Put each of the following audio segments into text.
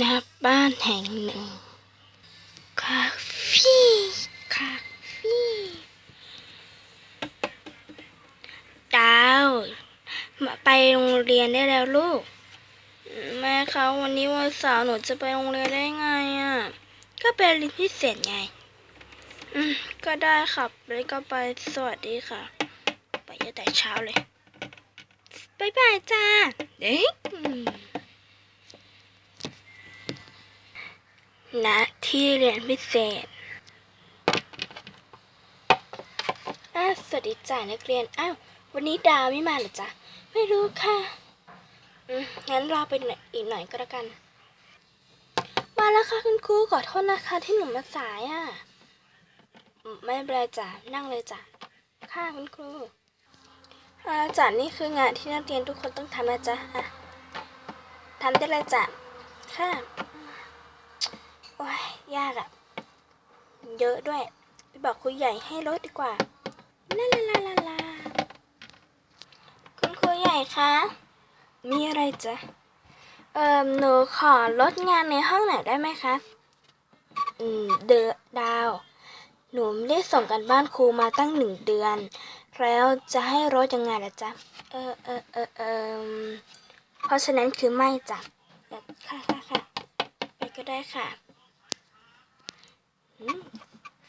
ณบ้านแห่งหนึ่ง คาเฟ่คาเฟ่ดาวมาไปโรงเรียนได้แล้วลูก แม่คะวันนี้วันเสาร์หนูจะไปโรงเรียนได้ไงอะ่ะ ก็ไปเรียนพิเศษไง อืม ก็ได้ครับแล้วก็ไปสวัสดีค่ะ ไปตั้งแต่เช้าเลยบายบายจ้า เด็กอืม ณที่เรียนพิเศษอะสวัสดีจ้านักเรียน อ้าว วันนี้ดาวไม่มาหรอจ๊ะ ไม่รู้ค่ะ อืม งั้นรอไปหน่อยอีกหน่อยก็แล้วกัน มาแล้วค่ะคุณครูขอโทษนะคะที่หนูมาสายอะ ไม่เป็นไรจ้ะ นั่งเลยจ้ะ ค่ะคุณครูอาจารย์นี่คืองานที่นักเรียนทุกคนต้องทำนะจ๊ะ อะทำได้เลยจ้ะ ค่ะ ยากอะเยอะด้วยไปบอกครูใหญ่ให้ลดดีกว่าลาลาลาลาลาคุณครูใหญ่คะมีอะไรจ๊ะเอ่อหนูขอลดงานในห้องหน่อยได้ไหมคะ อืม เดอดาว หนูไม่ได้ส่งกันบ้านครูมาตั้งหนึ่งเดือน แล้วจะให้ลดยังไงล่ะจ๊ะ เออเออเออเออเพราะฉะนั้นคือไม่จ้ะค่ะค่ะค่ะ ไปก็ได้ค่ะ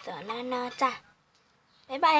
สอนนานาจ้ะ บ๊ายบาย